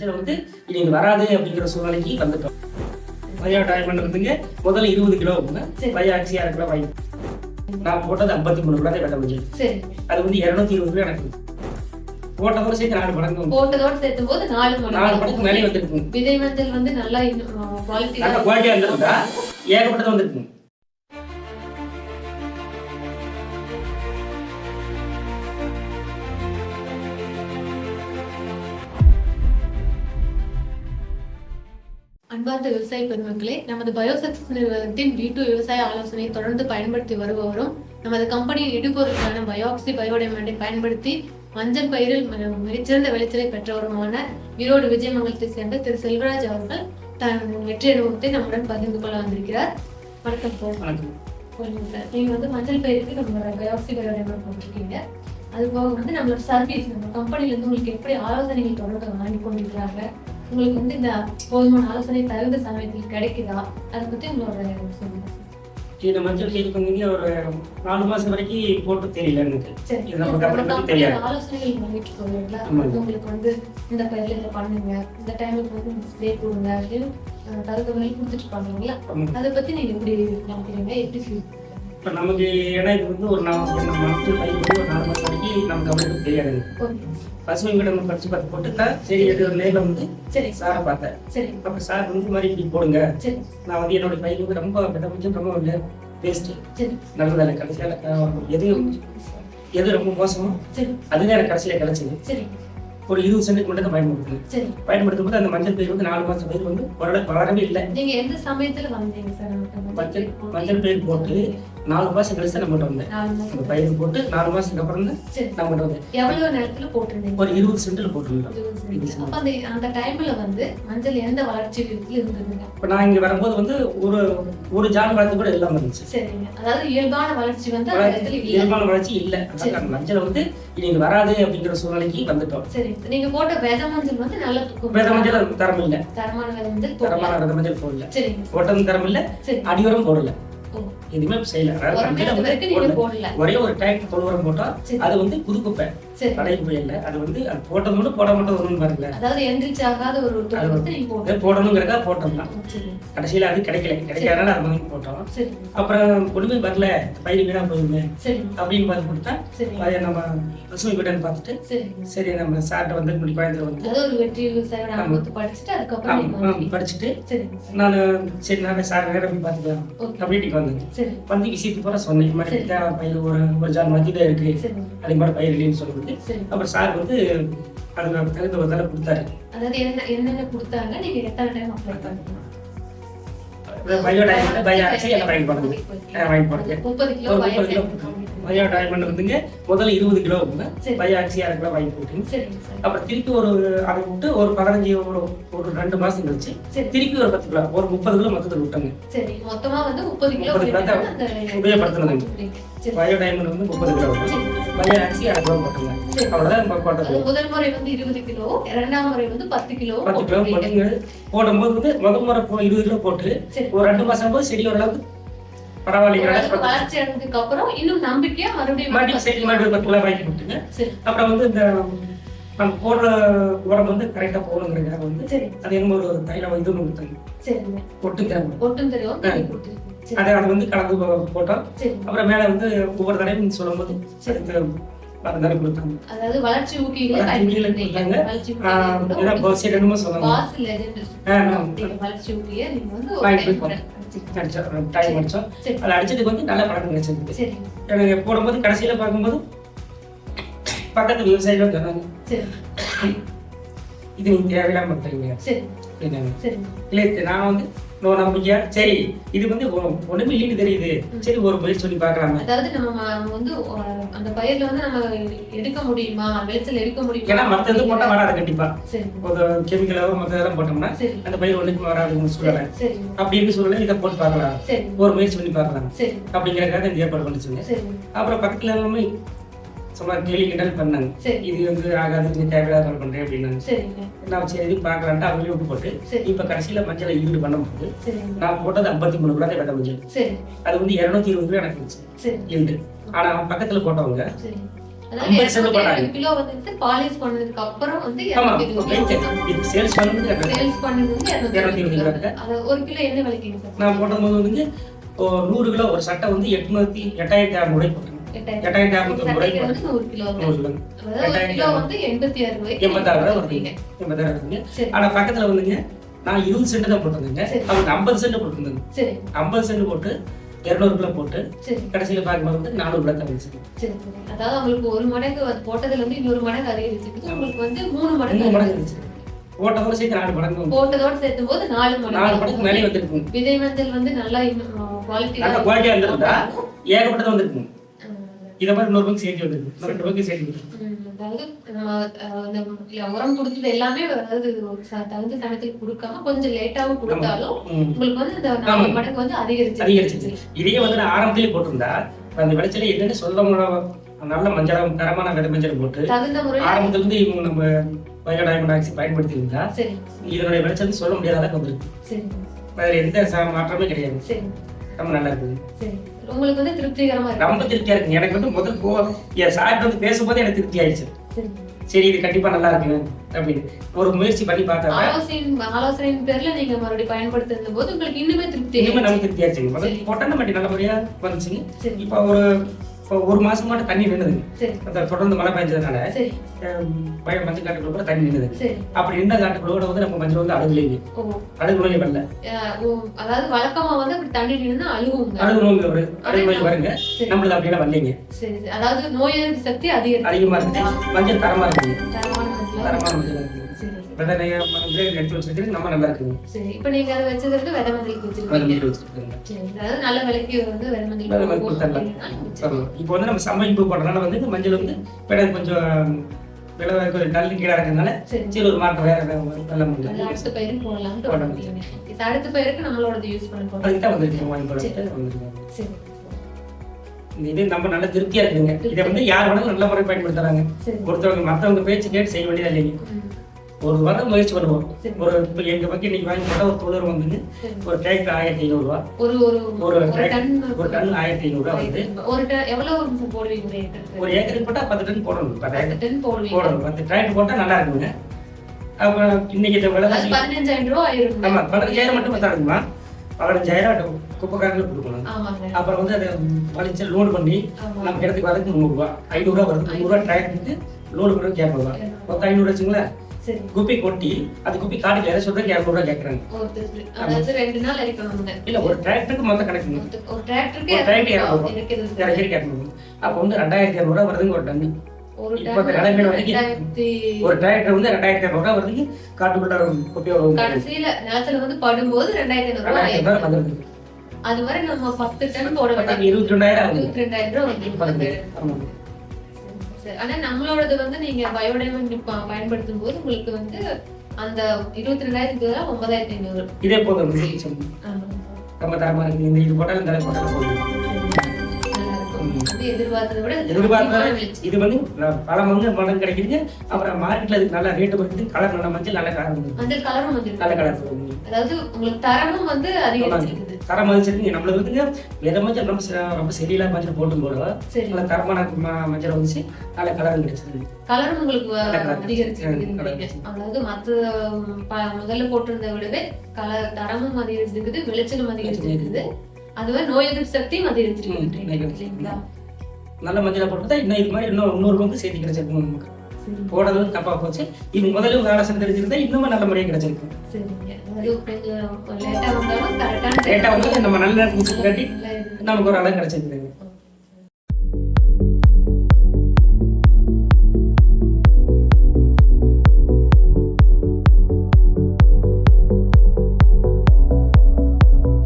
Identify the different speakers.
Speaker 1: மஞ்சள் வந்து இன்னைக்கு வராது அப்படிங்கிற சூழ்நிலைக்கு வந்துட்டோம். பையா டைமண்ட் வந்துங்க முதல்ல இருபது கிலோ
Speaker 2: சரி.
Speaker 1: பையா அரிசி அரை கிலோ வாங்கி நான் போட்டது ஐம்பத்தி மூணு ரூபாய் விலை மஞ்சள்
Speaker 2: சரி.
Speaker 1: அது வந்து இரநூத்தி இருபது ரூபாய் எனக்கு. போட்டதோட சேர்த்து நாலு மடங்கு
Speaker 2: போட்டதோட சேர்த்தும் போது நாலு
Speaker 1: நாலு மடங்கு மேலே வந்துருக்குங்க
Speaker 2: விதை மஞ்சள் வந்து நல்லா குவாலிட்டி
Speaker 1: நல்ல குவாலிட்டியாக இருந்திருந்தா ஏகப்பட்டது வந்திருக்குங்க
Speaker 2: அன்பார்ந்த விவசாய பெருமக்களே நமது பயோசக்சஸ் நிறுவனத்தின் வீட்டு விவசாய ஆலோசனையை தொடர்ந்து பயன்படுத்தி வருபவரும் நமது கம்பெனியின் இடுபொருட்களான பயோக்சி பயோடைமண்டை பயன்படுத்தி மஞ்சள் பயிரில் மிகச்சிறந்த விளைச்சலை பெற்றவருமான ஈரோடு விஜயமங்கலத்தை சேர்ந்த திரு செல்வராஜ் அவர்கள் தன் வெற்றி அனுபவத்தை நம்முடன் பகிர்ந்து கொள்ள வந்திருக்கிறார். வணக்கம் சார்.
Speaker 1: வணக்கம்.
Speaker 2: சார். நீங்க வந்து மஞ்சள் பயிருக்கு நம்மளோட பயோக்சி பயோடைமண்ட் போட்டிருக்கீங்க. அது போக வந்து நம்மளோட சர்வீஸ் நம்ம கம்பெனில இருந்து உங்களுக்கு எப்படி ஆலோசனைகள் தொடர்ந்து வாங்கி கொண்டிருக்கிறாங்க? உங்களுக்கு வந்து இந்த போதுமான ஆலோசனை தகுந்த சமயத்தில் கிடைக்குதா? அதை பத்தி உங்களோட சொல்லுங்க.
Speaker 1: இந்த மஞ்சள் செடிக்கு வந்து ஒரு நாலு மாசம் வரைக்கும் போட்டு தெரியல எனக்கு. இது
Speaker 2: உங்க
Speaker 1: பத்தி தெரியாது.
Speaker 2: ஆலோசனைகள்
Speaker 1: ஆமாங்க.
Speaker 2: வந்து உங்களுக்கு வந்து இந்த பயிர்ல இதை பண்ணுங்க. இந்த டைமுக்கு வந்து ஸ்ப்ரே கொடுங்க அப்படின்னு அஹ், தகவல்கள் கொடுத்துட்டு
Speaker 1: ஆமாங்க.
Speaker 2: அதை பத்தி நீங்க எப்படி நினைக்கிறீங்க? எப்படி
Speaker 1: இப்போ நமக்கு ஏன்னா இது வந்து ஒரு ஒரு மஞ்சள் பயிர் வந்து ஒரு நாலு மாசம் வரைக்கும் நம்ம கம்பெனி தெரியாது? பசுமை கிட்ட நம்ம படிச்சு பார்த்து போட்டுட்டா சரி எது நேரில் வந்து
Speaker 2: சரி.
Speaker 1: சாரை பார்த்தேன்.
Speaker 2: சரி.
Speaker 1: அப்போ சார் வந்து இந்த மாதிரி இப்படி போடுங்க.
Speaker 2: சரி.
Speaker 1: நான் வந்து என்னோட பயிர் வந்து ரொம்ப கொஞ்சம் ரொம்ப வந்து வேஸ்ட்டு
Speaker 2: சரி.
Speaker 1: நல்லதில்லை கடைசியில் எது எது ரொம்ப மோசமோ
Speaker 2: சரி.
Speaker 1: அதுதான் எனக்கு கடைசியில் கிடைச்சது.
Speaker 2: சரி.
Speaker 1: ஒரு இருபது சென்ட்டுக்கு மட்டும் தான் பயன்படுத்துது.
Speaker 2: சரி.
Speaker 1: பயன்படுத்தும் போது அந்த மஞ்சள் பயிர் வந்து நாலு மாசம் பயிர் வந்து ஓரளவுக்கு வளரவே இல்லை.
Speaker 2: நீங்க எந்த சமயத்துல வந்தீங்க சார்? நமக்கு
Speaker 1: மஞ்சள் மஞ்சள் பயிர் போட்டு நாலு மாசம் கழிச்சு தான் நம்மகிட்ட வந்தேன். அந்த பயிர் போட்டு நாலு மாசத்துக்கு அப்புறம் தான்
Speaker 2: சரி.
Speaker 1: நம்மகிட்ட வந்தேன்.
Speaker 2: எவ்வளவு நேரத்துல போட்டிருந்தீங்க?
Speaker 1: ஒரு இருபது சென்ட்டில் போட்டுருந்தோம்.
Speaker 2: அப்ப அந்த அந்த டைம்ல வந்து மஞ்சள் எந்த வளர்ச்சி இருந்ததுங்க
Speaker 1: இப்போ நான் இங்கே வரும்போது வந்து ஒரு ஒரு ஜான் வளர்த்து கூட இல்லாமல் இருந்துச்சு.
Speaker 2: சரிங்க. அதாவது இயல்பான வளர்ச்சி வந்து
Speaker 1: இயல்பான வளர்ச்சி இல்லை. மஞ்சள் வந்து இன்னைக்கு வராது அப்படிங்கிற சூழ்நிலைக்கு வந்துட்டோம்.
Speaker 2: சரி. நீங்க போட்ட விதை மஞ்சள் வந்து நல்ல
Speaker 1: வேத மஞ்சள் தரம் இல்லை.
Speaker 2: தரமான விதை மஞ்சள்
Speaker 1: தரமான வித மஞ்சள் போடல.
Speaker 2: சரிங்க.
Speaker 1: போட்டதும் தரம் இல்லை.
Speaker 2: சரி.
Speaker 1: அடியோரம் போடல. எதுவுமே செய்யல. ஒரே ஒரு டேங்க் தொழு உரம் போட்டோம்
Speaker 2: சரி.
Speaker 1: அது வந்து புது கடைக்கு போயிடல அது வந்து அது போட்டது மட்டும் போட மட்டும் வரும்னு பாருங்க
Speaker 2: அதாவது எந்திரிச்சு ஆகாத ஒரு
Speaker 1: போடணுங்கிறதா போட்டோம் தான். கடைசியில அது கிடைக்கல. கிடைக்காதனால அது வாங்கி போட்டோம்.
Speaker 2: சரி.
Speaker 1: அப்புறம் ஒண்ணுமே வரல. பயிர் போயிருமே
Speaker 2: சரி.
Speaker 1: அப்படின்னு பார்த்து கொடுத்தா
Speaker 2: சரி.
Speaker 1: அதை நம்ம பசுமை வீடுன்னு பார்த்துட்டு
Speaker 2: சரி.
Speaker 1: சரி நம்ம சார்ட்ட வந்து இப்படி கோயம்புத்தூர் வந்து
Speaker 2: படிச்சுட்டு
Speaker 1: நான் சரி நான் சார் நேரம் போய் பார்த்துக்கலாம்.
Speaker 2: ஓகே.
Speaker 1: அப்படின்னு வந்தேன்.
Speaker 2: சரி.
Speaker 1: வந்து விஷயத்துக்கு போற சொன்னேன். மாதிரி பயிர் ஒரு ஒரு ஜான் மத்தி தான் இருக்கு அது மாதிரி பயிர் இல்லைன்னு சொல்லிட்டு அப்புறம் சார் வந்து அதுக்கு தகுந்த ஒரு தடவை கொடுத்தாரு.
Speaker 2: அதாவது என்ன என்னென்ன கொடுத்தாங்க நீங்க எத்தனை டைம் அப்ளை பண்ணீங்க?
Speaker 1: பயோ டைமண்ட் பயோ எல்லாம் வாங்கி வாங்கி போடுறது
Speaker 2: முப்பது கிலோ பயோ
Speaker 1: முப்பது கிலோ பயோ டைமண்ட் வந்துங்க முதல்ல இருபது கிலோ
Speaker 2: சரி.
Speaker 1: பயோ அரிசி அரை கிலோ வாங்கி போட்டுங்க அப்புறம் திருப்பி ஒரு அதை விட்டு ஒரு பதினஞ்சு ஒரு ஒரு ரெண்டு மாசம் கழிச்சு
Speaker 2: சரி.
Speaker 1: திருப்பி ஒரு பத்து கிலோ ஒரு முப்பது கிலோ மொத்தத்தில் விட்டாங்க.
Speaker 2: சரி மொத்தமா வந்து முப்பது கிலோ
Speaker 1: முப்பது கிலோ தான்
Speaker 2: அந்த
Speaker 1: உபயோகப்படுத்தினது.
Speaker 2: சரி.
Speaker 1: பயோ டைமண்ட் வந்து முப்பது கிலோ பயோ அரிசி அரை கிலோ போட்டுங்க நம்ம போட்டது
Speaker 2: அது முதல் முறை வந்து இருபது கிலோ இரண்டாம் முறை வந்து பத்து கிலோ.
Speaker 1: பத்து கிலோ போட்டுங்க போடும்போது வந்து முதல் முறை இருபது கிலோ போட்டு ஒரு ரெண்டு மாசம் போது செடி ஓரளவுக்கு
Speaker 2: அடைஞ்சதுக்கு அப்புறம் இன்னும் நம்பிக்கையா மறுபடியும்
Speaker 1: மறுபடியும் செடி மறுபடியும் பத்து கிலோ வாங்கி
Speaker 2: சரி.
Speaker 1: அப்புறம் வந்து இந்த நம்ம போடுற உரம் வந்து கரெக்டாக போகணுங்கிறதுக்காக வந்து
Speaker 2: சரி.
Speaker 1: அது என்னமோ ஒரு தைலம் இது ஒன்று கொடுத்தாங்க
Speaker 2: சரிங்க.
Speaker 1: ஒட்டு திறமை
Speaker 2: ஒட்டும்
Speaker 1: அதை அதை வந்து கலந்து போட்டோம்.
Speaker 2: சரி.
Speaker 1: அப்புறம் மேலே வந்து ஒவ்வொரு தடவையும் சொல்லும்போது அதுக்கு மருந்தான கொடுத்தாங்க.
Speaker 2: அதாவது வளர்ச்சி ஊக்கிகளை
Speaker 1: என்னமோ சொன்னாங்க.
Speaker 2: வளர்ச்சி ஊக்கிய நீங்க வந்து.
Speaker 1: அடிச்சோம். டைம் அடிச்சோம். அதை அடிச்சதுக்கு வந்து நல்ல பழக்கம் கிடைச்சது
Speaker 2: சரி
Speaker 1: எனக்கு போடும்போது கடைசியில பார்க்கும்போது பக்கத்து விவசாயிகள் சொன்னாங்க
Speaker 2: சரி
Speaker 1: இது நீங்க தேவையில்லாம பண்றீங்க
Speaker 2: சரி
Speaker 1: இல்லை நான் வந்து நோ நம்பிக்கையா சரி இது வந்து ஒண்ணுமே இல்லைன்னு தெரியுது சரி ஒரு முயற்சி சொல்லி பார்க்கலாமே
Speaker 2: அதாவது நம்ம வந்து அந்த பயிர்ல வந்து நம்ம எடுக்க முடியுமா விளைச்சல் எடுக்க
Speaker 1: ஏன்னா
Speaker 2: முடியுமா
Speaker 1: மற்ற இது போட்டா வராது கண்டிப்பா கெமிக்கலாவோ மற்ற இதெல்லாம் போட்டோம்னா அந்த பயிர் ஒன்றுக்கும் வராதுன்னு சூழலை
Speaker 2: சரி
Speaker 1: அப்படி இருக்க சூழலை இதை போட்டு பார்க்கலாம் ஒரு முயற்சி பண்ணி பார்க்கலாம்
Speaker 2: சரி
Speaker 1: அப்படிங்கிறதுக்காக இந்த ஏற்பாடு பண்ணிச்சுங்க
Speaker 2: சரி
Speaker 1: அப்புறம் பக்கத்துல எல்லாமே சும்மா கேள்வி கிண்டல் பண்ணாங்க.
Speaker 2: சரி.
Speaker 1: இது வந்து ஆகாது நீ தேவையில்லாத பண்றேன் அப்படின்னாங்க. நான் சரி பார்க்கலான்ட்டு அவங்களே விட்டு போட்டு
Speaker 2: சரி.
Speaker 1: இப்ப கடைசியில மஞ்சளை ஈடு பண்ணும்போது நான் போட்டது ஐம்பத்தி மூணு ரூபாய் விலை மஞ்சள்.
Speaker 2: சரி.
Speaker 1: அது வந்து இரநூத்தி இருபது ரூபாய் எனக்கு இருந்துச்சு.
Speaker 2: சரி.
Speaker 1: ஈல்டு ஆனா பக்கத்துல போட்டவங்க
Speaker 2: சரி. அதாவது
Speaker 1: ஐம்பது சென்ட்
Speaker 2: 250
Speaker 1: போட்டாங்க.
Speaker 2: கிலோ வந்து பாலிஷ் பண்ணதுக்கு அப்புறம் வந்து
Speaker 1: ஆமா.
Speaker 2: 220 கிலோ.
Speaker 1: இது சேல்ஸ் பண்ணுறது
Speaker 2: சேல்ஸ் பண்ணது வந்து 220
Speaker 1: 220
Speaker 2: கிலோ.
Speaker 1: கிலோ.
Speaker 2: அது ஒரு கிலோ என்ன விலைக்குங்க சார்
Speaker 1: நான் போடும்போது வந்து நூறு கிலோ ஒரு சட்டை வந்து எட்நூத்தி எட்டாயிரத்தி அறுநூறு போட்டேன் எட்டாயிரத்தி அறுநூத்தி ரூபாய்
Speaker 2: கிலோ ஒரு வந்து எண்பத்தி ஆறு ரூபாய்க்கு
Speaker 1: எண்பத்தாறு ரூபாய். வருதுங்க எண்பத்தாறு வருதுங்க
Speaker 2: சரி.
Speaker 1: ஆனா பக்கத்துல வந்துங்க நான் இருபது சென்ட் தான் போட்டிருந்தேங்க. அவங்க ஐம்பது சென்ட் போட்டிருந்தாங்க
Speaker 2: சரி.
Speaker 1: ஐம்பது சென்ட் போட்டு இரநூறு கிலோ போட்டு கடைசியில் பார்க்கும்போது வந்து நானூறு கிலோ
Speaker 2: சரி அதாவது உங்களுக்கு ஒரு மடங்கு போட்டதுல இருந்து இன்னொரு மடங்கு அதிகரிச்சிருக்கு. உங்களுக்கு வந்து மூணு
Speaker 1: மூணு
Speaker 2: மடங்கு
Speaker 1: மடங்கு இருந்துச்சு போட்டதோட சேர்த்து நாலு மடங்கு
Speaker 2: போட்டதோட சேர்த்தும் போது நாலு
Speaker 1: நாலு மடங்கு
Speaker 2: மடங்கு
Speaker 1: மேலே வந்திருக்குங்க
Speaker 2: விதை வந்து நல்லா குவாலிட்டி
Speaker 1: நல்ல குவாலிட்டியா இருந்திருந்தா ஏகப்பட்டது இதை மாதிரி இன்னொரு பங்கு சேர்த்து வந்திருக்கு ரெண்டு பங்கு சேர்த்து
Speaker 2: அதாவது நம்ம உரம் கொடுத்தது எல்லாமே அதாவது தகுந்த சமயத்துக்கு கொடுக்காம கொஞ்சம் லேட்டாவும் கொடுத்தாலும். உங்களுக்கு வந்து இந்த. மடங்கு வந்து அதிகரிச்சு
Speaker 1: அதிகரிச்சிச்சு இதே வந்து நான் ஆரம்பத்திலே போட்டிருந்தா அந்த விளைச்சல என்னன்னு சொல்ல நல்ல மஞ்சள் தரமான விதை மஞ்சள் போட்டு ஆரம்பத்துல இருந்து இவங்க நம்ம பயோடைமண்ட் ஆக்சி பயன்படுத்தி இருந்தா இதனுடைய விளைச்சல் சொல்ல முடியாத அளவுக்கு வந்திருக்கு.
Speaker 2: சரி.
Speaker 1: அதுல எந்த மாற்றமே கிடையாது.
Speaker 2: சரி.
Speaker 1: ரொம்ப நல்லா இருக்குது.
Speaker 2: சரி. உங்களுக்கு வந்து திருப்திகரமா இருக்கு
Speaker 1: ரொம்ப திருப்தியா இருக்குங்க. எனக்கு வந்து முதல் போ என் சார் வந்து பேசும்போது எனக்கு திருப்தி ஆயிடுச்சு.
Speaker 2: சரி
Speaker 1: சரி இது கண்டிப்பா நல்லா இருக்குங்க அப்படின்னு. ஒரு முயற்சி பண்ணி பார்த்தா
Speaker 2: ஆலோசனை ஆலோசனையின் பேர்ல நீங்க மறுபடியும் பயன்படுத்தும் போது உங்களுக்கு இன்னுமே திருப்தி
Speaker 1: இனிமே நமக்கு திருப்தி ஆயிடுச்சுங்க. முதல்ல போட்டா நம்ம நல்லபடியா வந்துச்சுங்க. இப்போ ஒரு ஒரு மாசம் மட்டும் தண்ணி
Speaker 2: சரி.
Speaker 1: அந்த தொடர்ந்து மழை பெஞ்சதுனால
Speaker 2: சரி.
Speaker 1: ஹம், பய மஞ்சள் காட்டுக்குள்ள கூட தண்ணி நின்றுது
Speaker 2: சரி.
Speaker 1: அப்படி நின்ற காட்டுக்குள்ள வந்து நம்ம மஞ்சள் வந்து அழுகுலைங்க அழுகு நோய் வரல.
Speaker 2: அதாவது வழக்கமா வந்து அப்படி தண்ணி நின்று அழுகுங்க.
Speaker 1: அழுகு நோய் ஒரு அழுகு நோய் வருங்க.
Speaker 2: சரி.
Speaker 1: நம்மளுக்கு அப்படியெல்லாம் வரலைங்க.
Speaker 2: அதாவது நோய் எதிர்ப்பு சக்தி அதிகரிக்கும்
Speaker 1: அதிகமா இருக்குது மஞ்சள் தரமா இருக்குங்க.
Speaker 2: தரமான மஞ்சள்.
Speaker 1: தரமான எடுத்து வச்சிருக்கு நம்ம நல்லா இருக்குங்க.
Speaker 2: சரி இப்போ நீங்க அதை வச்சது வந்து விதை வச்சிருக்கீங்க அதாவது நல்ல விலைக்கு வந்து விதை.
Speaker 1: இப்போ வந்து நம்ம சமைப்பு போடுறதுனால வந்து இந்த மஞ்சள் வந்து விலை கொஞ்சம் விலை கொஞ்சம் டல்லு கீழே இருக்கிறதுனால
Speaker 2: சரி.
Speaker 1: ஒரு மாற்றம் வேற நல்ல மஞ்சள்.
Speaker 2: அடுத்த பயிரும்
Speaker 1: போடலாம்.
Speaker 2: அடுத்த பயிருக்கு நம்மளோட யூஸ் பண்ண போறோம்
Speaker 1: அதுக்கு தான் வாங்கி
Speaker 2: சரி.
Speaker 1: இது நம்ம நல்ல திருப்தியா இருக்குங்க இதை வந்து யார் வேணாலும் நல்ல முறை பயன்படுத்துறாங்க. ஒருத்தவங்க மற்றவங்க பேச்சு கேட்டு செய்ய வேண்டியதா இல்லைங்க. ஒரு வாரம் முயற்சி பண்ணுவோம். ஒரு இப்போ எங்க பக்கம் இன்னைக்கு வாங்கி போட்டா ஒரு தொழில் வந்துங்க
Speaker 2: சரி.
Speaker 1: ஒரு டிராக்டர் ஆயிரத்தி ஐநூறுரூவா
Speaker 2: ஒரு ஒரு
Speaker 1: ஒரு
Speaker 2: டன்
Speaker 1: ஒரு டன் ஆயிரத்தி ஐநூறுரூவா வந்து.
Speaker 2: ஒரு போடுவீங்க ஒரு ஏக்கருக்கு?
Speaker 1: ஒரு ஏக்கருக்கு போட்டா பத்து டன் போடணும்.
Speaker 2: பத்து டன் போடுவீங்க.
Speaker 1: போடணும். பத்து டிராக்டர் போட்டா நல்லா இருக்குங்க. அப்புறம் இன்னைக்கு இந்த விலைவாசி
Speaker 2: பதினஞ்சாயிரம் ரூபாய் ஆயிரும்
Speaker 1: ஆமா பதினஞ்சாயிரம் மட்டும் பத்தாதுமா பதினஞ்சாயிரம் குப்பைக்காரங்களுக்கு கொடுக்கணும். அப்புறம் வந்து அதை வலிச்சு லோடு பண்ணி நம்ம இடத்துக்கு வரதுக்கு நூறுரூவா ஐநூறுரூவா வருது. நூறுரூவா டிராக்டருக்கு லோடு பண்ணுறது இரநூறுவா மொத்தம் ஐநூறு வச்சுங்களேன். குப்பி கொட்டி அது குப்பி காட்டுக்கு இறை சொல்றதுக்கு இரநூறுவா கேட்குறாங்க
Speaker 2: ஒருத்தருக்கு அதாவது ரெண்டு நாள் இறக்கணுங்க
Speaker 1: இல்ல ஒரு டிராக்டருக்கு மொத்தம்
Speaker 2: ஒருத்த- ஒரு டிராக்டருக்கு
Speaker 1: டிராக்டர் இரநூறு அப்போ வந்து ரெண்டாயிரத்தி இரநூறுவா வருதுங்க ஒரு டன்னு.
Speaker 2: ஒரு
Speaker 1: டிராக்டர் வந்து ரெண்டாயிரத்தி இரநூறுவா வருதுங்க. காட்டுக்குள்ள குப்பையோட
Speaker 2: கடைசியில நிலத்துல வந்து படும்போது ரெண்டாயிரத்தி ஐநூறு ரூபாய்
Speaker 1: ரெண்டாயிரத்தி
Speaker 2: ஆயிரும்.
Speaker 1: இரநூறுவா வந்துருது
Speaker 2: அது வரை நம்ம பத்து டன் போட
Speaker 1: இருபத்தி ரெண்டாயிரம்
Speaker 2: இருபத்தி ரெண்டாயிரம் ரூபாய் வந்து. சரி. ஆனா நம்மளோடது வந்து நீங்க பயோடைமண்ட் பயன்படுத்தும் போது உங்களுக்கு வந்து அந்த இருபத்தி ரெண்டாயிரத்துக்கு பதிலா ஒன்பதாயிரத்தி ஐநூறு.
Speaker 1: இதே போதும் ரொம்ப தரமா இருக்கு. இந்த இது போட்டாலும் இந்த போதும்
Speaker 2: வந்து எதிர்பார்த்ததை விட
Speaker 1: எதிர்பார்த்த
Speaker 2: அதிகமான விளைச்சல்.
Speaker 1: இது வந்து பல மடங்கு மடங்கு கிடைக்குதுங்க. அப்புறம் மார்க்கெட்ல அதுக்கு நல்ல ரேட்டு வருது கலர் நல்ல மஞ்சள் நல்ல கலர்.
Speaker 2: அந்த கலரும் வந்து
Speaker 1: நல்ல கலர்.
Speaker 2: அதாவது உங்களுக்கு தரமும் வந்து அதிகரிச்சிருக்குது
Speaker 1: தரம் மதிச்சிருக்குங்க. நம்மளுக்கு வந்துங்க வித மஞ்சள் ரொம்ப ரொம்ப சரியில்லாத மஞ்சள் போட்டும் போல
Speaker 2: சரி.
Speaker 1: நல்ல தரமான மஞ்சள் வந்துச்சு நல்ல கலர் கிடைச்சது
Speaker 2: கலரும் உங்களுக்கு. அதிகரிச்சிருக்குது அதாவது மத்த ம், ப- முதல்ல போட்டிருந்த விடவே கலர் தரமும் அதிகரிச்சிருக்குது விளைச்சலும் அதிகரிச்சிருக்குது. அதுவே நோய் எதிர்ப்பு சக்தியும் அதிகரிச்சிருக்கு
Speaker 1: அதிகரிச்சிருக்கு.
Speaker 2: இல்லைங்களா?
Speaker 1: நல்ல மஞ்சளை போட்டு தான் இன்னும் இது மாதிரி இன்னும் இன்னொரு வந்து சேர்த்து கிடைச்சிருக்கும் நமக்கு வந்து தப்பா போச்சு. இது முதல்ல ஒரு ஆலோசனை தெரிஞ்சிருந்தா இன்னும் நல்ல முறையாக கிடைச்சிருக்கும்
Speaker 2: லேட்டா வந்தாலும்
Speaker 1: நம்ம நல்ல. நமக்கு ஒரு அளவு கிடைச்சிருக்கு